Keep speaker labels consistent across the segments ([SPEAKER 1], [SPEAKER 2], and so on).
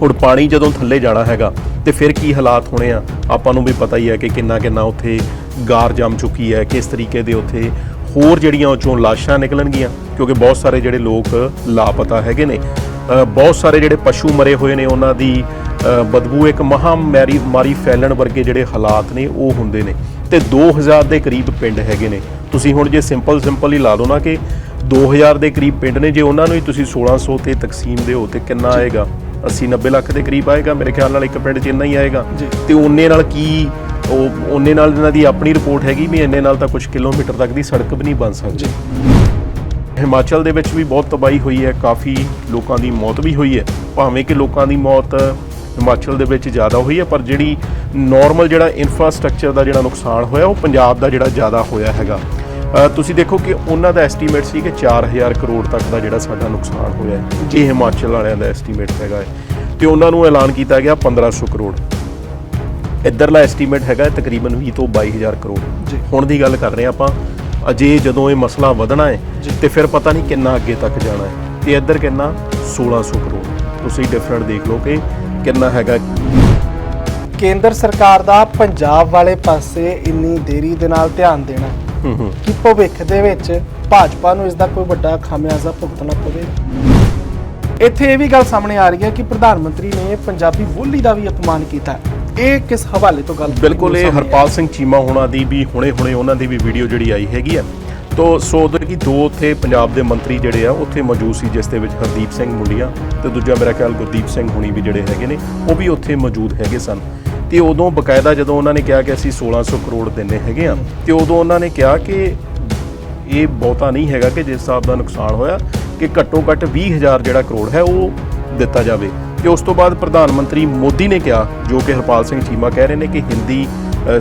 [SPEAKER 1] ਹੁਣ ਪਾਣੀ ਜਦੋਂ ਥੱਲੇ ਜਾਣਾ ਹੈਗਾ, ਤੇ ਫਿਰ ਕੀ ਹਾਲਾਤ ਹੋਣੇ ਆ? ਆਪਾਂ ਨੂੰ ਵੀ ਪਤਾ ਹੀ ਹੈ ਕਿ ਕਿੰਨਾ ਕਿੰਨਾ ਉੱਥੇ ਗਾਰ ਜੰਮ ਚੁੱਕੀ ਹੈ, ਕਿਸ ਤਰੀਕੇ ਦੇ ਉੱਥੇ ਹੋਰ ਜਿਹੜੀਆਂ ਉਹ ਚੋਂ ਲਾਸ਼ਾਂ ਨਿਕਲਣਗੀਆਂ, ਕਿਉਂਕਿ ਬਹੁਤ ਸਾਰੇ ਜਿਹੜੇ ਲੋਕ ਲਾਪਤਾ ਹੈਗੇ ਨੇ। ਬਹੁਤ ਸਾਰੇ ਜਿਹੜੇ ਪਸ਼ੂ ਮਰੇ ਹੋਏ ਨੇ, ਉਹਨਾਂ ਦੀ ਬਦਬੂ ਇੱਕ ਮਹਾਮਾਰੀ ਮਾਰੀ ਫੈਲਣ ਵਰਗੇ ਜਿਹੜੇ ਹਾਲਾਤ ਨੇ, ਉਹ ਹੁੰਦੇ ਨੇ। ਤੇ 2000 ਦੇ ਕਰੀਬ ਪਿੰਡ ਹੈਗੇ ਨੇ। ਤੁਸੀਂ ਹੁਣ ਜੇ ਸਿੰਪਲ ਸਿੰਪਲ ਹੀ ਲਾ ਲਓ ਨਾ ਕਿ 2000 ਦੇ ਕਰੀਬ ਪਿੰਡ ਨੇ, ਜੇ ਉਹਨਾਂ ਨੂੰ ਹੀ ਤੁਸੀਂ 1600 ਤੇ ਤਕਸੀਮ ਦਿਓ, ਤੇ ਕਿੰਨਾ ਆਏਗਾ? 80 90 ਲੱਖ ਦੇ ਕਰੀਬ ਆਏਗਾ ਮੇਰੇ ਖਿਆਲ ਨਾਲ ਇੱਕ ਪਿੰਡ 'ਚ ਇੰਨਾ ਹੀ ਆਏਗਾ। ਤੇ ਉਹਨੇ ਨਾਲ ਕੀ ਉਹ ਉਹਨੇ ਨਾਲ ਇਹਨਾਂ ਦੀ ਆਪਣੀ ਰਿਪੋਰਟ ਹੈਗੀ ਵੀ ਇੰਨੇ ਨਾਲ ਤਾਂ ਕੁਝ ਕਿਲੋਮੀਟਰ ਤੱਕ ਦੀ ਸੜਕ ਵੀ ਨਹੀਂ ਬਣ ਸਕਦੀ। ਹਿਮਾਚਲ ਦੇ ਵਿੱਚ ਵੀ ਬਹੁਤ ਤਬਾਹੀ ਹੋਈ ਹੈ ਕਾਫੀ ਲੋਕਾਂ ਦੀ ਮੌਤ ਵੀ ਹੋਈ ਹੈ। ਭਾਵੇਂ ਕਿ ਲੋਕਾਂ ਦੀ ਮੌਤ ਹਿਮਾਚਲ ਦੇ ਵਿੱਚ ਜ਼ਿਆਦਾ ਹੋਈ ਹੈ ਪਰ ਜਿਹੜੀ ਨਾਰਮਲ ਜਿਹੜਾ ਇਨਫਰਾਸਟ੍ਰਕਚਰ ਦਾ ਜਿਹੜਾ ਨੁਕਸਾਨ ਹੋਇਆ ਉਹ ਪੰਜਾਬ ਦਾ ਜਿਹੜਾ ਜ਼ਿਆਦਾ ਹੋਇਆ ਹੈਗਾ। ਤੁਸੀਂ ਦੇਖੋ ਕਿ ਉਹਨਾਂ ਦਾ ਐਸਟੀਮੇਟ ਸੀ ਕਿ 4000 ਕਰੋੜ ਤੱਕ ਦਾ ਜਿਹੜਾ ਸਾਡਾ ਨੁਕਸਾਨ ਹੋਇਆ ਹੈ। ਇਹ ਹਿਮਾਚਲ ਵਾਲਿਆਂ ਦਾ ਐਸਟੀਮੇਟ ਹੈਗਾ ਹੈ। ਤੇ ਉਹਨਾਂ ਨੂੰ ਐਲਾਨ ਕੀਤਾ ਗਿਆ 1500 ਕਰੋੜ। ਇੱਧਰਲਾ ਐਸਟੀਮੇਟ ਹੈਗਾ ਤਕਰੀਬਨ 20 ਤੋਂ 22000 ਕਰੋੜ।
[SPEAKER 2] ਜੀ।
[SPEAKER 1] ਹੁਣ ਦੀ ਗੱਲ ਕਰ ਰਹੇ ਆਪਾਂ ਅਜੇ ਜਦੋਂ ਇਹ ਮਸਲਾ ਵਧਣਾ ਹੈ। ਤੇ ਫਿਰ ਪਤਾ ਨਹੀਂ ਕਿੰਨਾ ਅੱਗੇ ਤੱਕ ਜਾਣਾ ਹੈ। ਤੇ ਇੱਧਰ ਕਿੰਨਾ? 1600 ਕਰੋੜ। ਤੁਸੀਂ ਡਿਫਰੈਂਟ ਦੇਖ ਲਓ ਕਿ ਕਿੰਨਾ ਹੈਗਾ
[SPEAKER 2] ਕੇਂਦਰ ਸਰਕਾਰ ਦਾ ਪੰਜਾਬ ਵਾਲੇ ਪਾਸੇ ਇੰਨੀ ਦੇਰੀ ਦੇ ਨਾਲ ਧਿਆਨ ਦੇਣਾ। ਕਿ ਭਵਿੱਖ ਦੇ ਵਿੱਚ ਭਾਜਪਾ ਨੂੰ ਇਸ ਦਾ ਕੋਈ ਵੱਡਾ ਖਾਮਿਆਜ਼ਾ ਭੁਗਤਣਾ ਪਵੇ? ਇੱਥੇ ਇਹ ਵੀ ਗੱਲ ਸਾਹਮਣੇ ਆ ਰਹੀ ਹੈ ਕਿ ਪ੍ਰਧਾਨ ਮੰਤਰੀ ਨੇ ਪੰਜਾਬੀ ਬੋਲੀ ਦਾ ਵੀ ਅਪਮਾਨ ਕੀਤਾ ਹੈ। ਇਹ ਕਿਸ ਹਵਾਲੇ ਤੋਂ ਗੱਲ
[SPEAKER 1] ਬਿਲਕੁਲ ਇਹ ਹਰਪਾਲ ਸਿੰਘ ਚੀਮਾ ਹੋਣਾ ਦੀ ਵੀ ਹੁਣੇ-ਹੁਣੇ ਉਹਨਾਂ ਦੀ ਵੀ ਵੀਡੀਓ ਜਿਹੜੀ ਆਈ ਹੈਗੀ ਆ ਤੋ ਸੋ ਉਧਰ ਕੀ ਦੋ ਉੱਥੇ ਪੰਜਾਬ ਦੇ ਮੰਤਰੀ ਜਿਹੜੇ ਆ ਉੱਥੇ ਮੌਜੂਦ ਸੀ ਜਿਸ ਦੇ ਵਿੱਚ ਹਰਦੀਪ ਸਿੰਘ ਮੁੰਡੀਆ ਤੇ ਦੂਜਾ ਮੇਰਾ ਖਿਆਲ ਗੁਰਦੀਪ ਸਿੰਘ ਹੁਣੀ ਵੀ ਜਿਹੜੇ ਹੈਗੇ ਨੇ ਉਹ ਵੀ ਉੱਥੇ ਮੌਜੂਦ ਹੈਗੇ ਸਨ। ਤੇ ਉਦੋਂ ਬਕਾਇਦਾ ਜਦੋਂ ਉਹਨਾਂ ਨੇ ਕਿਹਾ ਕਿ ਅਸੀਂ 1600 ਕਰੋੜ ਦਿੰਨੇ ਹੈਗੇ ਆ, ਤੇ ਉਦੋਂ ਉਹਨਾਂ ਨੇ ਕਿਹਾ ਕਿ ਇਹ ਬਹੁਤਾ ਨਹੀਂ ਹੈਗਾ ਕਿ ਜਿਸ ਹਿਸਾਬ ਦਾ ਨੁਕਸਾਨ ਹੋਇਆ ਕਿ ਘੱਟੋ ਘੱਟ 20000 ਜਿਹੜਾ ਕਰੋੜ ਹੈ ਉਹ ਦਿੱਤਾ ਜਾਵੇ। ਤੇ ਉਸ ਤੋਂ ਬਾਅਦ ਪ੍ਰਧਾਨ ਮੰਤਰੀ ਮੋਦੀ ਨੇ ਕਿਹਾ, ਜੋ ਕਿ ਹਰਪਾਲ ਸਿੰਘ ਚੀਮਾ ਕਹਿ ਰਹੇ ਨੇ ਕਿ ਹਿੰਦੀ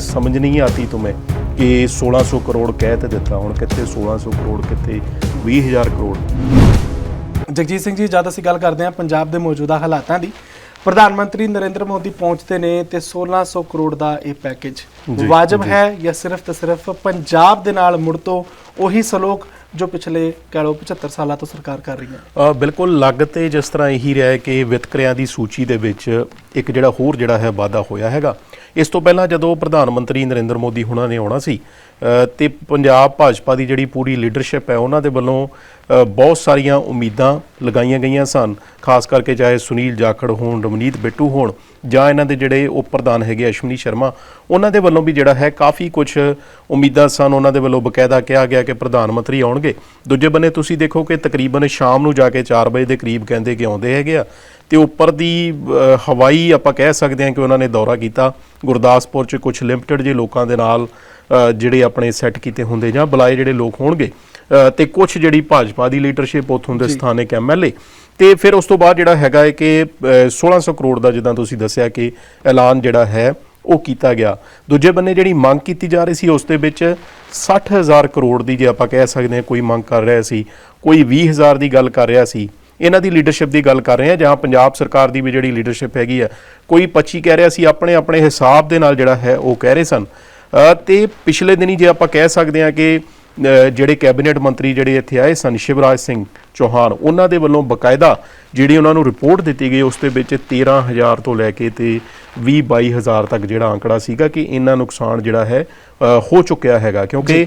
[SPEAKER 1] ਸਮਝ ਨਹੀਂ ਆਤੀ ਤੁਮੇ ਕਿ 1600 ਕਰੋੜ ਕਹਿ ਤੇ ਦਿੱਤਾ, ਹੁਣ ਕਿੱਥੇ 1600 ਕਰੋੜ, ਕਿੱਥੇ 20000 ਕਰੋੜ।
[SPEAKER 2] ਜਗਜੀਤ ਸਿੰਘ ਜੀ, ਜਦ ਅਸੀਂ ਗੱਲ ਕਰਦੇ ਹਾਂ ਪੰਜਾਬ ਦੇ ਮੌਜੂਦਾ ਹਾਲਾਤਾਂ ਦੀ ਪ੍ਰਧਾਨ ਮੰਤਰੀ ਨਰਿੰਦਰ ਮੋਦੀ ਪਹੁੰਚਦੇ ਨੇ ਤੇ 1600 ਕਰੋੜ ਦਾ ਇਹ ਪੈਕੇਜ ਵਾਜਬ। ਹੈ ਜਾਂ ਸਿਰਫ ਤੇ ਸਿਰਫ ਪੰਜਾਬ ਦੇ ਨਾਲ ਮੁੜ ਤੋਂ ਉਹੀ ਸਲੋਕ ਜੋ ਪਿਛਲੇ ਕਹ ਲਓ 75 ਸਾਲਾਂ ਤੋਂ ਸਰਕਾਰ ਕਰ ਰਹੀ ਹੈ
[SPEAKER 1] ਬਿਲਕੁਲ ਲੱਗ ਤੇ ਜਿਸ ਤਰ੍ਹਾਂ ਇਹੀ ਰਿਹਾ ਹੈ ਕਿ ਵਿਤਕਰਿਆਂ ਦੀ ਸੂਚੀ ਦੇ ਵਿੱਚ ਇੱਕ ਜਿਹੜਾ ਹੋਰ ਜਿਹੜਾ ਹੈ ਵਾਧਾ ਹੋਇਆ ਹੈਗਾ ਇਸ ਤੋਂ ਪਹਿਲਾਂ ਜਦੋਂ ਪ੍ਰਧਾਨ ਮੰਤਰੀ ਨਰਿੰਦਰ ਮੋਦੀ ਹੁਣਾਂ ਨੇ ਆਉਣਾ ਸੀ ਅ, ਤੇ ਪੰਜਾਬ ਭਾਜਪਾ ਦੀ ਜਿਹੜੀ ਪੂਰੀ ਲੀਡਰਸ਼ਿਪ ਹੈ ਉਹਨਾਂ ਦੇ ਵੱਲੋਂ ਬਹੁਤ ਸਾਰੀਆਂ ਉਮੀਦਾਂ ਲਗਾਈਆਂ ਗਈਆਂ ਸਨ। ਖਾਸ ਕਰਕੇ ਚਾਹੇ ਸੁਨੀਲ ਜਾਖੜ ਹੋਣ ਰਮਨੀਤ ਬਿੱਟੂ ਹੋਣ ਜਾਂ ਇਹਨਾਂ ਦੇ ਜਿਹੜੇ ਉਪ ਪ੍ਰਧਾਨ ਹੈਗੇ ਅਸ਼ਵਨੀ ਸ਼ਰਮਾ ਉਹਨਾਂ ਦੇ ਵੱਲੋਂ ਵੀ ਜਿਹੜਾ ਹੈ ਕਾਫੀ ਕੁਝ ਉਮੀਦਾਂ ਸਨ। ਉਹਨਾਂ ਦੇ ਵੱਲੋਂ ਬਕਾਇਦਾ ਕਿਹਾ ਗਿਆ ਕਿ ਪ੍ਰਧਾਨ ਮੰਤਰੀ ਆਉਣਗੇ। ਦੂਜੇ ਬੰਨੇ ਤੁਸੀਂ ਦੇਖੋ ਕਿ ਤਕਰੀਬਨ ਸ਼ਾਮ ਨੂੰ ਜਾ ਕੇ 4 ਵਜੇ ਦੇ ਕਰੀਬ ਕਹਿੰਦੇ ਕਿ ਆਉਂਦੇ ਹੈਗੇ ਆ। ਤੇ ਉੱਪਰ ਦੀ ਹਵਾਈ ਆਪਾਂ ਕਹਿ ਸਕਦੇ ਹਾਂ ਕਿ ਉਹਨਾਂ ਨੇ ਦੌਰਾ ਕੀਤਾ। ਗੁਰਦਾਸਪੁਰ 'ਚ ਕੁਝ ਲਿਮਟਿਡ ਜੇ ਲੋਕਾਂ ਦੇ ਨਾਲ ਜਿਹੜੇ ਆਪਣੇ ਸੈੱਟ ਕੀਤੇ ਹੁੰਦੇ ਜਾਂ ਬੁਲਾਏ ਜਿਹੜੇ ਲੋਕ ਹੋਣਗੇ। ਤੇ ਕੁਝ ਜਿਹੜੀ ਭਾਜਪਾ ਦੀ ਲੀਡਰਸ਼ਿਪ ਉੱਥੋਂ ਦੇ। ਸਥਾਨਕ ਐਮਐਲਏ ਤੇ ਫਿਰ ਉਸ ਤੋਂ ਬਾਅਦ ਜਿਹੜਾ ਹੈਗਾ ਹੈ ਕਿ ਅ, 1600 ਕਰੋੜ ਦਾ ਜਿੱਦਾਂ ਤੁਸੀਂ ਦੱਸਿਆ ਕਿ ਐਲਾਨ ਜਿਹੜਾ ਹੈ ਉਹ ਕੀਤਾ ਗਿਆ। ਦੂਜੇ ਬੰਨੇ ਜਿਹੜੀ ਮੰਗ ਕੀਤੀ ਜਾ ਰਹੀ ਸੀ ਉਸ ਦੇ ਵਿੱਚ 60000 ਕਰੋੜ ਦੀ ਜੇ ਆਪਾਂ ਕਹਿ ਸਕਦੇ ਹਾਂ ਕੋਈ ਮੰਗ ਕਰ ਰਿਹਾ ਸੀ ਕੋਈ 20000 ਦੀ ਗੱਲ ਕਰ ਰਿਹਾ ਸੀ ਇਹਨਾਂ ਦੀ ਲੀਡਰਸ਼ਿਪ ਦੀ ਗੱਲ ਕਰ ਰਹੇ ਹਾਂ ਜਾਂ ਪੰਜਾਬ ਸਰਕਾਰ ਦੀ ਵੀ ਜਿਹੜੀ ਲੀਡਰਸ਼ਿਪ ਹੈਗੀ ਆ ਕੋਈ 25 ਕਹਿ ਰਿਹਾ ਸੀ ਆਪਣੇ ਆਪਣੇ ਹਿਸਾਬ ਦੇ ਨਾਲ ਜਿਹੜਾ ਹੈ ਉਹ ਕਹਿ ਰਹੇ ਸਨ। ਤੇ ਪਿਛਲੇ ਦਿਨੀ ਜੇ ਆਪਾਂ ਕਹਿ ਸਕਦੇ ਹਾਂ ਕਿ ਜਿਹੜੇ ਕੈਬਨਿਟ ਮੰਤਰੀ ਜਿਹੜੇ ਇੱਥੇ ਆਏ ਸਨ ਸ਼ਿਵਰਾਜ ਸਿੰਘ ਚੌਹਾਨ ਉਹਨਾਂ ਦੇ ਵੱਲੋਂ ਬਕਾਇਦਾ ਜਿਹੜੀ ਉਹਨਾਂ ਨੂੰ ਰਿਪੋਰਟ ਦਿੱਤੀ ਗਈ ਉਸ ਦੇ ਵਿੱਚ 13000 ਤੋਂ ਲੈ ਕੇ ਤੇ 20 22000 ਤੱਕ ਜਿਹੜਾ ਆંકੜਾ ਸੀਗਾ ਕਿ ਇੰਨਾ ਨੁਕਸਾਨ ਜਿਹੜਾ ਹੈ ਹੋ ਚੁੱਕਿਆ ਹੈਗਾ। ਕਿਉਂਕਿ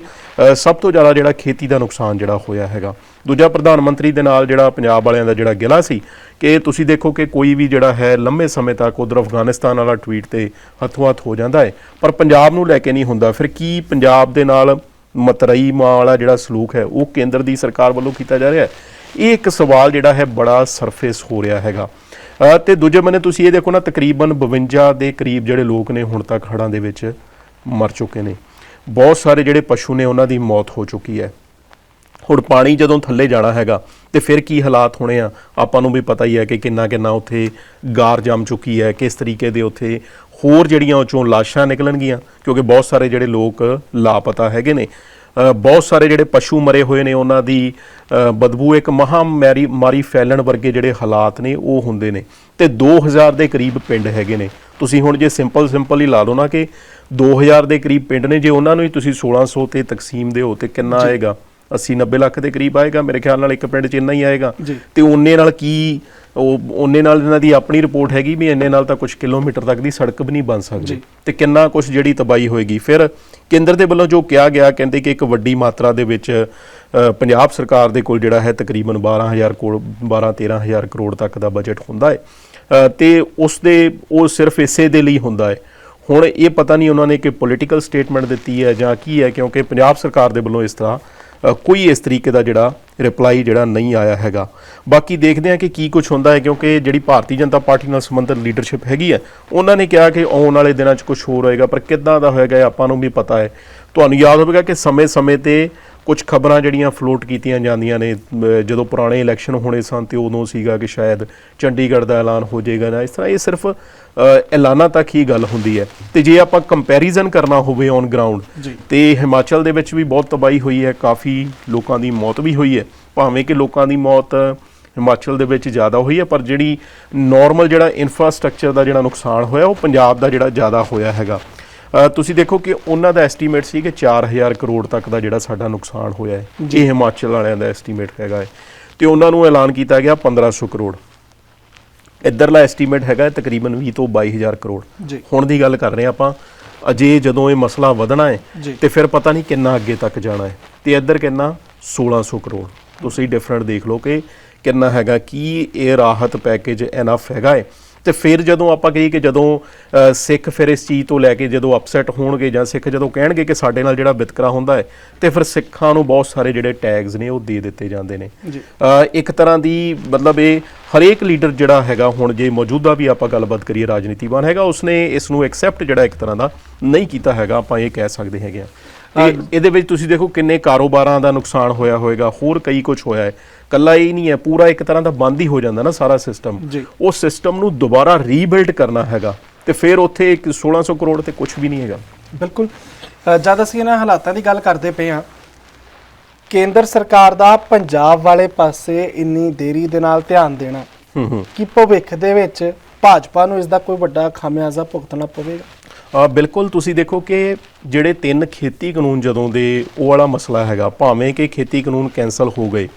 [SPEAKER 1] ਸਭ ਤੋਂ ਜ਼ਿਆਦਾ ਜਿਹੜਾ ਖੇਤੀ ਦਾ ਨੁਕਸਾਨ ਜਿਹੜਾ ਹੋਇਆ ਹੈਗਾ। ਦੂਜਾ ਪ੍ਰਧਾਨ ਮੰਤਰੀ ਦੇ ਨਾਲ ਜਿਹੜਾ ਪੰਜਾਬ ਵਾਲਿਆਂ ਦਾ ਜਿਹੜਾ ਗਿਲਾ ਸੀ ਕਿ ਤੁਸੀਂ ਦੇਖੋ ਕਿ ਕੋਈ ਵੀ ਜਿਹੜਾ ਹੈ ਲੰਮੇ ਸਮੇਂ ਤੱਕ ਉਧਰ ਅਫਗਾਨਿਸਤਾਨ ਵਾਲਾ ਟਵੀਟ ਤੇ ਹੱਥੋਂ ਹੱਥ ਹੋ ਜਾਂਦਾ ਹੈ। ਪਰ ਪੰਜਾਬ ਨੂੰ ਲੈ ਕੇ ਨਹੀਂ ਹੁੰਦਾ। ਫਿਰ ਕੀ ਪੰਜਾਬ ਦੇ ਨਾਲ ਮਤਰਈ ਮਾਂ ਵਾਲਾ ਜਿਹੜਾ ਸਲੂਕ ਹੈ ਉਹ ਕੇਂਦਰ ਦੀ ਸਰਕਾਰ ਵੱਲੋਂ ਕੀਤਾ ਜਾ ਰਿਹਾ ਹੈ? ਇਹ ਇੱਕ ਸਵਾਲ ਜਿਹੜਾ ਹੈ ਬੜਾ ਸਰਫੇਸ ਹੋ ਰਿਹਾ ਹੈਗਾ। ਅ, ਤੇ ਦੂਜੇ ਬੰਨੇ ਤੁਸੀਂ ਇਹ ਦੇਖੋ ਨਾ ਤਕਰੀਬਨ 52 ਦੇ ਕਰੀਬ ਜਿਹੜੇ ਲੋਕ ਨੇ ਹੁਣ ਤੱਕ ਹੜ੍ਹਾਂ ਦੇ ਵਿੱਚ ਮਰ ਚੁੱਕੇ ਨੇ। ਬਹੁਤ ਸਾਰੇ ਜਿਹੜੇ ਪਸ਼ੂ ਨੇ ਉਹਨਾਂ ਦੀ ਮੌਤ ਹੋ ਚੁੱਕੀ ਹੈ। ਹੁਣ ਪਾਣੀ ਜਦੋਂ ਥੱਲੇ ਜਾਣਾ ਹੈਗਾ ਤੇ ਫਿਰ ਕੀ ਹਾਲਾਤ ਹੋਣੇ ਆ? ਆਪਾਂ ਨੂੰ ਵੀ ਪਤਾ ਹੀ ਹੈ ਕਿ ਕਿੰਨਾ ਕਿੰਨਾ ਉੱਥੇ ਗਾਰ ਜੰਮ ਚੁੱਕੀ ਹੈ ਕਿਸ ਤਰੀਕੇ ਦੇ ਉੱਥੇ ਹੋਰ ਜਿਹੜੀਆਂ ਉਹ ਚੋਂ ਲਾਸ਼ਾਂ ਨਿਕਲਣਗੀਆਂ ਕਿਉਂਕਿ ਬਹੁਤ ਸਾਰੇ ਜਿਹੜੇ ਲੋਕ ਲਾਪਤਾ ਹੈਗੇ ਨੇ। ਬਹੁਤ ਸਾਰੇ ਜਿਹੜੇ ਪਸ਼ੂ ਮਰੇ ਹੋਏ ਨੇ ਉਹਨਾਂ ਦੀ ਬਦਬੂ ਇੱਕ ਮਹਾਮਾਰੀ ਮਾਰੀ ਫੈਲਣ ਵਰਗੇ ਜਿਹੜੇ ਹਾਲਾਤ ਨੇ ਉਹ ਹੁੰਦੇ ਨੇ। ਤੇ 2000 ਦੇ ਕਰੀਬ ਪਿੰਡ ਹੈਗੇ ਨੇ। ਤੁਸੀਂ ਹੁਣ ਜੇ ਸਿੰਪਲ ਸਿੰਪਲ ਹੀ ਲਾ ਲਓ ਨਾ ਕਿ 2000 ਦੇ ਕਰੀਬ ਪਿੰਡ ਨੇ ਜੇ ਉਹਨਾਂ ਨੂੰ ਹੀ ਤੁਸੀਂ 1600 ਤੇ ਤਕਸੀਮ ਦਿਓ ਤੇ ਕਿੰਨਾ ਆਏਗਾ? 80 90 ਲੱਖ ਦੇ ਕਰੀਬ ਆਏਗਾ ਮੇਰੇ ਖਿਆਲ ਨਾਲ ਇੱਕ ਪਿੰਡ 'ਚ ਇੰਨਾ ਹੀ ਆਏਗਾ। ਤੇ ਉਹਨੇ ਨਾਲ ਕੀ ਉਹ ਉਹਨੇ ਨਾਲ ਇਹਨਾਂ ਦੀ ਆਪਣੀ ਰਿਪੋਰਟ ਹੈਗੀ ਵੀ ਇੰਨੇ ਨਾਲ ਤਾਂ ਕੁਝ ਕਿਲੋਮੀਟਰ ਤੱਕ ਦੀ ਸੜਕ ਵੀ ਨਹੀਂ ਬਣ ਸਕਦੀ। ਤੇ ਕਿੰਨਾ ਕੁਝ ਜਿਹੜੀ ਤਬਾਈ ਹੋਏਗੀ। ਫਿਰ ਕੇਂਦਰ ਦੇ ਵੱਲੋਂ ਜੋ ਕਿਹਾ ਗਿਆ ਕਹਿੰਦੇ ਕਿ ਇੱਕ ਵੱਡੀ ਮਾਤਰਾ ਦੇ ਵਿੱਚ ਪੰਜਾਬ ਸਰਕਾਰ ਦੇ ਕੋਲ ਜਿਹੜਾ ਹੈ ਤਕਰੀਬਨ 12000 ਕਰੋੜ 12 13000 ਕਰੋੜ ਤੱਕ ਦਾ ਬਜਟ ਹੁੰਦਾ ਹੈ। ਤੇ ਉਸ ਦੇ ਉਹ ਸਿਰਫ ਇਸੇ ਦੇ ਲਈ ਹੁੰਦਾ ਹੈ। ਹੁਣ ਇਹ ਪਤਾ ਨਹੀਂ ਉਹਨਾਂ ਨੇ ਕਿ ਪੋਲੀਟੀਕਲ ਸਟੇਟਮੈਂਟ ਦਿੱਤੀ ਹੈ ਜਾਂ ਕੀ ਹੈ ਕਿਉਂਕਿ ਪੰਜਾਬ ਸਰਕਾਰ ਦੇ ਵੱਲੋਂ ਇਸ ਤਰ੍ਹਾਂ ਕੋਈ ਇਸ ਤਰੀਕੇ ਦਾ ਜਿਹੜਾ ਰਿਪਲਾਈ ਜਿਹੜਾ ਨਹੀਂ ਆਇਆ ਹੈਗਾ। ਬਾਕੀ ਦੇਖਦੇ ਹਾਂ ਕਿ ਕੀ ਕੁਝ ਹੁੰਦਾ ਹੈ, ਕਿਉਂਕਿ ਜਿਹੜੀ ਭਾਰਤੀ ਜਨਤਾ ਪਾਰਟੀ ਨਾਲ ਸੰਬੰਧਿਤ ਲੀਡਰਸ਼ਿਪ ਹੈਗੀ ਹੈ, ਉਹਨਾਂ ਨੇ ਕਿਹਾ ਕਿ ਆਉਣ ਵਾਲੇ ਦਿਨਾਂ 'ਚ ਕੁਝ ਹੋਰ ਹੋਏਗਾ, ਪਰ ਕਿੱਦਾਂ ਦਾ ਹੋਏਗਾ ਆਪਾਂ ਨੂੰ ਵੀ ਪਤਾ ਹੈ। ਤੁਹਾਨੂੰ ਯਾਦ ਹੋਵੇਗਾ ਕਿ ਸਮੇਂ-ਸਮੇਂ ਤੇ ਕੁਝ ਖਬਰਾਂ ਜਿਹੜੀਆਂ ਫਲੋਟ ਕੀਤੀਆਂ ਜਾਂਦੀਆਂ ਨੇ ਜਦੋਂ ਪੁਰਾਣੇ ਇਲੈਕਸ਼ਨ ਹੋਣੇ ਸਨ ਤੇ ਉਦੋਂ ਸੀਗਾ ਕਿ ਸ਼ਾਇਦ ਚੰਡੀਗੜ੍ਹ ਦਾ ਐਲਾਨ ਹੋ ਜਾਏਗਾ ਨਾ ਇਸ ਤਰ੍ਹਾਂ ਇਹ ਸਿਰਫ ਐਲਾਨਾਂ ਤੱਕ ਹੀ ਗੱਲ ਹੁੰਦੀ ਹੈ। ਤੇ ਜੇ ਆਪਾਂ ਕੰਪੈਰੀਜ਼ਨ ਕਰਨਾ ਹੋਵੇ ਔਨ ਗਰਾਊਂਡ। ਤੇ ਹਿਮਾਚਲ ਦੇ ਵਿੱਚ ਵੀ ਬਹੁਤ ਤਬਾਹੀ ਹੋਈ ਹੈ ਕਾਫੀ ਲੋਕਾਂ ਦੀ ਮੌਤ ਵੀ ਹੋਈ ਹੈ। ਭਾਵੇਂ ਕਿ ਲੋਕਾਂ ਦੀ ਮੌਤ ਹਿਮਾਚਲ ਦੇ ਵਿੱਚ ਜ਼ਿਆਦਾ ਹੋਈ ਹੈ ਪਰ ਜਿਹੜੀ ਨਾਰਮਲ ਜਿਹੜਾ ਇਨਫਰਾਸਟ੍ਰਕਚਰ ਦਾ ਜਿਹੜਾ ਨੁਕਸਾਨ ਹੋਇਆ ਉਹ ਪੰਜਾਬ ਦਾ ਜਿਹੜਾ ਜ਼ਿਆਦਾ ਹੋਇਆ ਹੈਗਾ। ਤੁਸੀਂ ਦੇਖੋ ਕਿ ਉਹਨਾਂ ਦਾ ਐਸਟੀਮੇਟ ਸੀ ਕਿ 4000 ਕਰੋੜ ਤੱਕ ਦਾ ਜਿਹੜਾ ਸਾਡਾ ਨੁਕਸਾਨ ਹੋਇਆ ਹੈ। ਇਹ ਹਿਮਾਚਲ ਵਾਲਿਆਂ ਦਾ ਐਸਟੀਮੇਟ ਹੈਗਾ ਹੈ। ਤੇ ਉਹਨਾਂ ਨੂੰ ਐਲਾਨ ਕੀਤਾ ਗਿਆ 1500 ਕਰੋੜ। ਇੱਧਰਲਾ ਐਸਟੀਮੇਟ ਹੈਗਾ ਤਕਰੀਬਨ 20 ਤੋਂ 22000 ਕਰੋੜ। ਹੁਣ ਦੀ ਗੱਲ ਕਰ ਰਹੇ ਆਪਾਂ ਅਜੇ ਜਦੋਂ ਇਹ ਮਸਲਾ ਵਧਣਾ ਹੈ। ਤੇ ਫਿਰ ਪਤਾ ਨਹੀਂ ਕਿੰਨਾ ਅੱਗੇ ਤੱਕ ਜਾਣਾ ਹੈ। ਤੇ ਇੱਧਰ ਕਿੰਨਾ? 1600 ਕਰੋੜ। ਤੁਸੀਂ ਡਿਫਰੈਂਟ ਦੇਖ ਲਓ ਕਿ ਕਿੰਨਾ ਹੈਗਾ ਕੀ ਇਹ ਰਾਹਤ ਪੈਕੇਜ ਐਨਫ ਹੈਗਾ ਹੈ। ਤੇ ਫਿਰ ਜਦੋਂ ਆਪਾਂ ਕਹੀਏ ਕਿ ਜਦੋਂ ਸਿੱਖ ਫਿਰ ਇਸ ਚੀਜ਼ ਤੋਂ ਲੈ ਕੇ ਜਦੋਂ ਅਪਸੈਟ ਹੋਣਗੇ ਜਾਂ ਸਿੱਖ ਜਦੋਂ ਕਹਿਣਗੇ ਕਿ ਸਾਡੇ ਨਾਲ ਜਿਹੜਾ ਵਿਤਕਰਾ ਹੁੰਦਾ ਹੈ ਤੇ ਫਿਰ ਸਿੱਖਾਂ ਨੂੰ ਬਹੁਤ ਸਾਰੇ ਜਿਹੜੇ ਟੈਗਸ ਨੇ ਉਹ ਦੇ ਦਿੱਤੇ ਜਾਂਦੇ ਨੇ। ਇੱਕ ਤਰ੍ਹਾਂ ਦੀ ਮਤਲਬ ਇਹ ਹਰੇਕ ਲੀਡਰ ਜਿਹੜਾ ਹੈਗਾ ਹੁਣ ਜੇ ਮੌਜੂਦਾ ਵੀ ਆਪਾਂ ਗੱਲਬਾਤ ਕਰੀਏ ਰਾਜਨੀਤੀਵਾਨ ਹੈਗਾ ਉਸਨੇ ਇਸ ਨੂੰ ਐਕਸੈਪਟ ਜਿਹੜਾ ਇੱਕ ਤਰ੍ਹਾਂ ਦਾ ਨਹੀਂ ਕੀਤਾ ਹੈਗਾ ਆਪਾਂ ਇਹ ਕਹਿ ਸਕਦੇ ਹੈਗੇ ਆ ਤੇ ਇਹਦੇ ਵਿੱਚ ਤੁਸੀਂ ਦੇਖੋ ਕਿੰਨੇ ਕਾਰੋਬਾਰਾਂ ਦਾ ਨੁਕਸਾਨ ਹੋਇਆ ਹੋਵੇਗਾ ਹੋਰ ਕਈ ਕੁਝ ਹੋਇਆ ਹੈ। ਕੱਲਾ ਇਹ ਨਹੀਂ ਹੈ ਪੂਰਾ ਇੱਕ ਤਰ੍ਹਾਂ ਦਾ ਬੰਦ ਹੀ ਹੋ ਜਾਂਦਾ ਨਾ ਸਾਰਾ ਸਿਸਟਮ। ਉਹ ਸਿਸਟਮ ਨੂੰ ਦੁਬਾਰਾ ਰੀਬਿਲਡ ਕਰਨਾ ਹੈਗਾ ਤੇ ਫਿਰ ਉੱਥੇ ਇੱਕ 1600 ਕਰੋੜ ਤੇ ਕੁਝ ਵੀ ਨਹੀਂ ਹੈਗਾ।
[SPEAKER 2] ਬਿਲਕੁਲ। ਜਦ ਅਸੀਂ ਇਹਨਾਂ ਹਾਲਾਤਾਂ ਦੀ ਗੱਲ ਕਰਦੇ ਪਏ ਹਾਂ ਕੇਂਦਰ ਸਰਕਾਰ ਦਾ ਪੰਜਾਬ ਵਾਲੇ ਪਾਸੇ ਇੰਨੀ ਦੇਰੀ ਦੇ ਨਾਲ ਧਿਆਨ ਦੇਣਾ
[SPEAKER 1] ਹੂੰ ਹੂੰ।
[SPEAKER 2] ਕਿ ਭਵਿੱਖ ਦੇ ਵਿੱਚ ਭਾਜਪਾ ਨੂੰ ਇਸ ਦਾ ਕੋਈ ਵੱਡਾ ਖਾਮਿਆਜ਼ਾ ਭੁਗਤਣਾ ਪਵੇਗਾ।
[SPEAKER 1] ਆ ਬਿਲਕੁਲ ਤੁਸੀਂ ਦੇਖੋ ਕਿ ਜਿਹੜੇ ਤਿੰਨ ਖੇਤੀ ਕਾਨੂੰਨ ਜਦੋਂ ਦੇ ਉਹ ਵਾਲਾ ਮਸਲਾ ਹੈਗਾ ਭਾਵੇਂ ਕਿ ਖੇਤੀ ਕਾਨੂੰਨ ਕੈਨਸਲ ਹੋ ਗਏ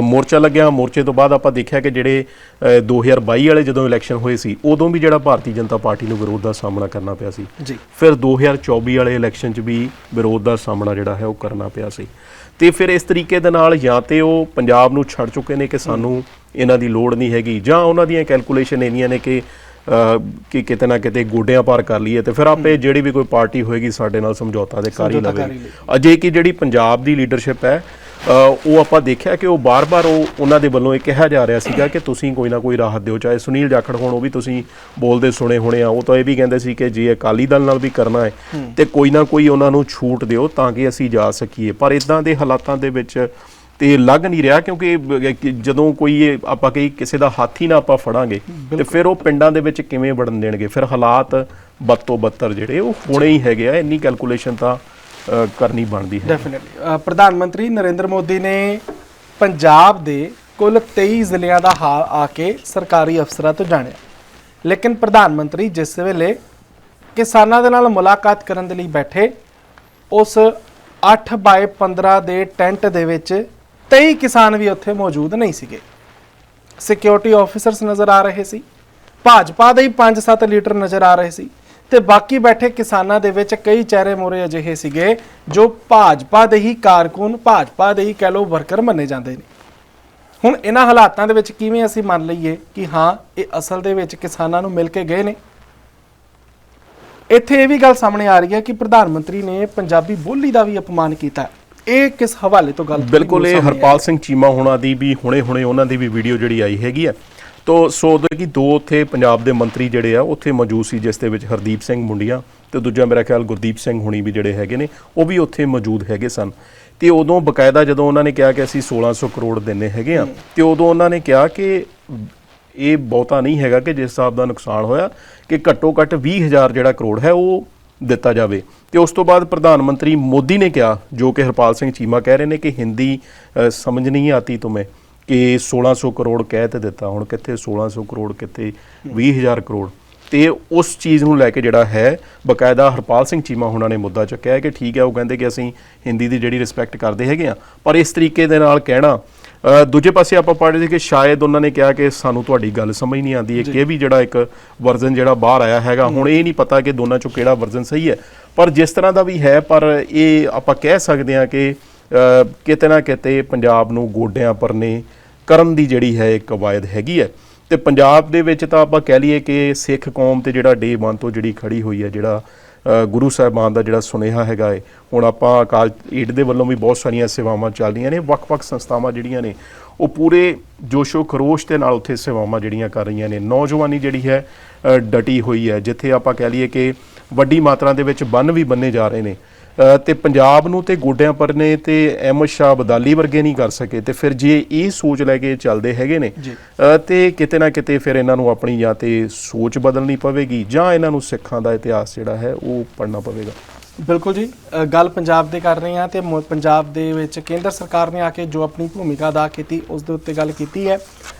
[SPEAKER 1] ਮੋਰਚਾ ਲੱਗਿਆ ਮੋਰਚੇ ਤੋਂ ਬਾਅਦ ਆਪਾਂ ਦੇਖਿਆ ਕਿ ਜਿਹੜੇ ਅ, 2022 ਵਾਲੇ ਜਦੋਂ ਇਲੈਕਸ਼ਨ ਹੋਏ ਸੀ ਉਦੋਂ ਵੀ ਜਿਹੜਾ ਭਾਰਤੀ ਜਨਤਾ ਪਾਰਟੀ ਨੂੰ ਵਿਰੋਧ ਦਾ ਸਾਹਮਣਾ ਕਰਨਾ ਪਿਆ ਸੀ।
[SPEAKER 2] ਜੀ।
[SPEAKER 1] ਫਿਰ 2024 ਵਾਲੇ ਇਲੈਕਸ਼ਨ 'ਚ ਵੀ ਵਿਰੋਧ ਦਾ ਸਾਹਮਣਾ ਜਿਹੜਾ ਹੈ ਉਹ ਕਰਨਾ ਪਿਆ ਸੀ। ਤੇ ਫਿਰ ਇਸ ਤਰੀਕੇ ਦੇ ਨਾਲ ਜਾਂ ਤੇ ਉਹ ਪੰਜਾਬ ਨੂੰ ਛੱਡ ਚੁੱਕੇ ਨੇ ਕਿ ਸਾਨੂੰ ਇਹਨਾਂ ਦੀ ਲੋੜ ਨਹੀਂ ਹੈਗੀ ਜਾਂ ਉਹਨਾਂ ਦੀਆਂ ਕੈਲਕੂਲੇਸ਼ਨ ਇੰਨੀਆਂ ਨੇ ਕਿ ਕਿ ਕਿਤੇ ਨਾ ਕਿਤੇ ਗੋਡਿਆਂ ਪਾਰ ਕਰ ਲਈਏ ਤੇ ਫਿਰ ਆਪੇ ਜਿਹੜੀ ਵੀ ਕੋਈ ਪਾਰਟੀ ਹੋਏਗੀ ਸਾਡੇ ਨਾਲ ਸਮਝੌਤਾ ਦੇ ਕਰ ਹੀ। ਅਜੇ ਕਿ ਜਿਹੜੀ ਪੰਜਾਬ ਦੀ ਲੀਡਰਸ਼ਿਪ ਹੈ ਉਹ ਆਪਾਂ ਦੇਖਿਆ ਕਿ ਉਹ ਬਾਰ-ਬਾਰ ਉਹ ਉਹਨਾਂ ਦੇ ਵੱਲੋਂ ਇਹ ਕਿਹਾ ਜਾ ਰਿਹਾ ਸੀਗਾ ਕਿ ਤੁਸੀਂ ਕੋਈ ਨਾ ਕੋਈ ਰਾਹਤ ਦਿਓ ਚਾਹੇ ਸੁਨੀਲ ਜਾਖੜ ਹੋਣ ਉਹ ਵੀ ਤੁਸੀਂ ਬੋਲਦੇ ਸੁਣੇ ਹੋਣੇ ਆ ਉਹ ਤਾਂ ਇਹ ਵੀ ਕਹਿੰਦੇ ਸੀ ਕਿ ਜੇ ਅਕਾਲੀ ਦਲ ਨਾਲ ਵੀ ਕਰਨਾ ਹੈ ਤੇ ਕੋਈ ਨਾ ਕੋਈ ਉਹਨਾਂ ਨੂੰ ਛੂਟ ਦਿਓ ਤਾਂ ਕਿ ਅਸੀਂ ਜਾ ਸਕੀਏ। ਪਰ ਇਦਾਂ ਦੇ ਹਾਲਾਤਾਂ ਦੇ ਵਿੱਚ ਤੇ ਲੱਗ ਨਹੀਂ ਰਿਹਾ ਕਿਉਂਕਿ ਜਦੋਂ ਕੋਈ ਆਪਾਂ ਕਹੀ ਕਿਸੇ ਦਾ ਹੱਥ ਹੀ ਨਾ ਆਪਾਂ ਫੜਾਂਗੇ ਤੇ ਫਿਰ ਉਹ ਪਿੰਡਾਂ ਦੇ ਵਿੱਚ ਕਿਵੇਂ ਵੜਨ ਦੇਣਗੇ? ਫਿਰ ਹਾਲਾਤ ਬਦ ਤੋਂ ਬੱਤਰ ਜਿਹੜੇ ਉਹ ਹੋਣੇ ਹੀ ਹੈਗੇ ਆ ਇੰਨੀ ਕੈਲਕੂਲੇਸ਼ਨ ਤਾਂ ਕਰਨੀ ਬਣਦੀ ਹੈ।
[SPEAKER 2] ਡੈਫੀਨਿਟਲੀ ਪ੍ਰਧਾਨ ਮੰਤਰੀ ਨਰਿੰਦਰ ਮੋਦੀ ਨੇ ਪੰਜਾਬ ਦੇ ਕੁੱਲ 23 ਜ਼ਿਲ੍ਹਿਆਂ ਦਾ ਹਾਲ ਆ ਕੇ ਸਰਕਾਰੀ ਅਫਸਰਾਂ ਤੋਂ ਜਾਣਿਆ। ਲੇਕਿਨ ਪ੍ਰਧਾਨ ਮੰਤਰੀ ਜਿਸ ਵੇਲੇ ਕਿਸਾਨਾਂ ਦੇ ਨਾਲ ਮੁਲਾਕਾਤ ਕਰਨ ਦੇ ਲਈ ਬੈਠੇ ਉਸ 8 ਬਾਏ 15 ਦੇ ਟੈਂਟ ਦੇ ਵਿੱਚ ਕਈ ਕਿਸਾਨ ਵੀ ਉੱਥੇ ਮੌਜੂਦ ਨਹੀਂ ਸੀਗੇ। ਸਿਕਿਉਰਿਟੀ ਆਫੀਸਰਸ ਨਜ਼ਰ ਆ ਰਹੇ ਸੀ। ਭਾਜਪਾ ਦੇ ਹੀ 5-7 ਲੀਡਰ ਨਜ਼ਰ ਆ ਰਹੇ ਸੀ ਤੇ ਬਾਕੀ ਬੈਠੇ ਕਿਸਾਨਾਂ ਦੇ ਵਿੱਚ ਕਈ ਚਿਹਰੇ ਮੋਰੇ ਅਜਿਹੇ ਸੀਗੇ ਜੋ ਭਾਜਪਾ ਦੇ ਹੀ ਕਾਰਕੁਨ, ਭਾਜਪਾ ਦੇ ਹੀ ਕਹਿ ਲੋ ਵਰਕਰ ਮੰਨੇ ਜਾਂਦੇ ਨੇ। ਹੁਣ ਇਹਨਾਂ ਹਾਲਾਤਾਂ ਦੇ ਵਿੱਚ ਕਿਵੇਂ ਅਸੀਂ ਮੰਨ ਲਈਏ ਕਿ ਹਾਂ, ਇਹ ਅਸਲ ਦੇ ਵਿੱਚ ਕਿਸਾਨਾਂ ਨੂੰ ਮਿਲ ਕੇ ਗਏ ਨੇ? ਇੱਥੇ ਇਹ ਵੀ ਗੱਲ ਸਾਹਮਣੇ ਆ ਰਹੀ ਹੈ ਕਿ ਪ੍ਰਧਾਨ ਮੰਤਰੀ ਨੇ ਪੰਜਾਬੀ ਬੋਲੀ ਦਾ ਵੀ ਅਪਮਾਨ ਕੀਤਾ ਇਹ ਕਿਸ ਹਵਾਲੇ ਤੋਂ ਗੱਲ
[SPEAKER 1] ਬਿਲਕੁਲ ਇਹ? ਹਰਪਾਲ ਸਿੰਘ ਚੀਮਾ ਹੋਣਾ ਦੀ ਵੀ ਹੁਣੇ-ਹੁਣੇ ਉਹਨਾਂ ਦੀ ਵੀ ਵੀਡੀਓ ਜਿਹੜੀ ਆਈ ਹੈਗੀ ਆ ਤੋ ਸੋ ਉਹਦੇ ਕਿ ਦੋ ਉੱਥੇ ਪੰਜਾਬ ਦੇ ਮੰਤਰੀ ਜਿਹੜੇ ਆ ਉੱਥੇ ਮੌਜੂਦ ਸੀ ਜਿਸ ਦੇ ਵਿੱਚ ਹਰਦੀਪ ਸਿੰਘ ਮੁੰਡੀਆਂ ਤੇ ਦੂਜਾ ਮੇਰਾ ਖਿਆਲ ਗੁਰਦੀਪ ਸਿੰਘ ਹੁਣੀ ਵੀ ਜਿਹੜੇ ਹੈਗੇ ਨੇ ਉਹ ਵੀ ਉੱਥੇ ਮੌਜੂਦ ਹੈਗੇ ਸਨ ਤੇ ਉਦੋਂ ਬਕਾਇਦਾ ਜਦੋਂ ਉਹਨਾਂ ਨੇ ਕਿਹਾ ਕਿ ਅਸੀਂ 1600 ਕਰੋੜ ਦਿੰਨੇ ਹੈਗੇ ਆ ਤੇ ਉਦੋਂ ਉਹਨਾਂ ਨੇ ਕਿਹਾ ਕਿ ਇਹ ਬਹੁਤਾ ਨਹੀਂ ਹੈਗਾ ਕਿ ਜਿਸ ਹਿਸਾਬ ਦਾ ਨੁਕਸਾਨ ਹੋਇਆ ਕਿ ਘੱਟੋ ਘੱਟ 20000 ਜਿਹੜਾ ਕਰੋੜ ਹੈ ਉਹ ਦਿੱਤਾ ਜਾਵੇ। ਤੇ ਉਸ ਤੋਂ ਬਾਅਦ ਪ੍ਰਧਾਨ ਮੰਤਰੀ ਮੋਦੀ ਨੇ ਕਿਹਾ, ਜੋ ਕਿ ਹਰਪਾਲ ਸਿੰਘ ਚੀਮਾ ਕਹਿ ਰਹੇ ਨੇ ਕਿ ਹਿੰਦੀ ਸਮਝ ਨਹੀਂ ਆਤੀ ਤੁਮੇ ਕਿ 1600 ਕਰੋੜ ਕਹਿ ਤੇ ਦਿੱਤਾ, ਹੁਣ ਕਿੱਥੇ 1600 ਕਰੋੜ, ਕਿੱਥੇ 20000 ਕਰੋੜ। ਤੇ ਉਸ ਚੀਜ਼ ਨੂੰ ਲੈ ਕੇ ਜਿਹੜਾ ਹੈ, ਬਕਾਇਦਾ ਹਰਪਾਲ ਸਿੰਘ ਚੀਮਾ ਹੁਣਾਂ ਨੇ ਮੁੱਦਾ ਚੁੱਕਿਆ ਹੈ ਕਿ ਠੀਕ ਹੈ, ਉਹ ਕਹਿੰਦੇ ਕਿ ਅਸੀਂ ਹਿੰਦੀ ਦੀ ਜਿਹੜੀ ਰਿਸਪੈਕਟ ਕਰਦੇ ਹੈਗੇ ਆ ਪਰ ਇਸ ਤਰੀਕੇ ਦੇ ਨਾਲ ਕਹਿਣਾ ਦੂਜੇ ਪਾਸੇ ਆਪਾਂ ਪੜ੍ਹ ਰਹੇ ਸੀ ਕਿ ਸ਼ਾਇਦ ਉਹਨਾਂ ਨੇ ਕਿਹਾ ਕਿ ਸਾਨੂੰ ਤੁਹਾਡੀ ਗੱਲ ਸਮਝ ਨਹੀਂ ਆਉਂਦੀ ਹੈ ਕਿ ਇਹ ਵੀ ਜਿਹੜਾ ਇੱਕ ਵਰਜ਼ਨ ਜਿਹੜਾ ਬਾਹਰ ਆਇਆ ਹੈਗਾ ਹੁਣ ਇਹ ਨਹੀਂ ਪਤਾ ਕਿ ਦੋਨਾਂ ਚੋਂ ਕਿਹੜਾ ਵਰਜ਼ਨ ਸਹੀ ਹੈ। ਪਰ ਜਿਸ ਤਰ੍ਹਾਂ ਦਾ ਵੀ ਹੈ ਪਰ ਇਹ ਆਪਾਂ ਕਹਿ ਸਕਦੇ ਹਾਂ ਕਿ ਕਿਤੇ ਨਾ ਕਿਤੇ ਪੰਜਾਬ ਨੂੰ ਗੋਡਿਆਂ ਪਰਨੇ ਕਰਨ ਦੀ ਜਿਹੜੀ ਹੈ ਇੱਕ ਕਵਾਇਦ ਹੈਗੀ ਹੈ। ਤੇ ਪੰਜਾਬ ਦੇ ਵਿੱਚ ਤਾਂ ਆਪਾਂ ਕਹਿ ਲਈਏ ਕਿ ਸਿੱਖ ਕੌਮ ਤੇ ਜਿਹੜਾ ਡੇ 1 ਤੋਂ ਜਿਹੜੀ ਖੜੀ ਹੋਈ ਹੈ ਜਿਹੜਾ ਗੁਰੂ ਸਾਹਿਬਾਨ ਦਾ ਜਿਹੜਾ ਸੁਨੇਹਾ ਹੈਗਾ ਹੈ ਹੁਣ ਆਪਾਂ ਅਕਾਲ ਏਡ ਦੇ ਵੱਲੋਂ ਵੀ ਬਹੁਤ ਸਾਰੀਆਂ ਸੇਵਾਵਾਂ ਚੱਲ ਰਹੀਆਂ ਨੇ, ਵੱਖ-ਵੱਖ ਸੰਸਥਾਵਾਂ ਜਿਹੜੀਆਂ ਨੇ, ਉਹ ਪੂਰੇ ਜੋਸ਼ੋ ਖਰੋਸ਼ ਦੇ ਨਾਲ ਉੱਥੇ ਸੇਵਾਵਾਂ ਜਿਹੜੀਆਂ ਕਰ ਰਹੀਆਂ ਨੇ। ਨੌਜਵਾਨੀ ਜਿਹੜੀ ਹੈ ਡਟੀ ਹੋਈ ਹੈ, ਜਿੱਥੇ ਆਪਾਂ ਕਹਿ ਲਈਏ ਕਿ ਵੱਡੀ ਮਾਤਰਾ ਦੇ ਵਿੱਚ ਬੰਨ ਵੀ ਬੰਨੇ ਜਾ ਰਹੇ ਨੇ। ਤੇ ਪੰਜਾਬ ਨੂੰ ਤੇ ਗੋਡਿਆਂ ਪਰ ਨੇ ਤੇ ਅਹਿਮਦ ਸ਼ਾਹ ਬਦਾਲੀ ਵਰਗੇ ਨਹੀਂ ਕਰ ਸਕੇ। ਤੇ ਫਿਰ ਜੇ ਇਹ ਸੋਚ ਲੈ ਕੇ ਚੱਲਦੇ ਹੈਗੇ ਨੇ ਤੇ ਕਿਤੇ ਨਾ ਕਿਤੇ ਫਿਰ ਇਹਨਾਂ ਨੂੰ ਆਪਣੀ ਜਾਂ ਤੇ ਸੋਚ ਬਦਲਣੀ ਪਵੇਗੀ ਜਾਂ ਇਹਨਾਂ ਨੂੰ ਸਿੱਖਾਂ ਦਾ ਇਤਿਹਾਸ ਜਿਹੜਾ ਹੈ ਉਹ ਪੜ੍ਹਨਾ ਪਵੇਗਾ।
[SPEAKER 2] ਬਿਲਕੁਲ ਜੀ। ਗੱਲ ਪੰਜਾਬ ਦੇ ਕਰ ਰਹੇ ਹਾਂ ਤੇ ਪੰਜਾਬ ਦੇ ਵਿੱਚ ਕੇਂਦਰ ਸਰਕਾਰ ਨੇ ਆ ਕੇ ਜੋ ਆਪਣੀ ਭੂਮਿਕਾ ਅਦਾ ਕੀਤੀ ਉਸ ਦੇ ਉੱਤੇ ਗੱਲ ਕੀਤੀ ਹੈ।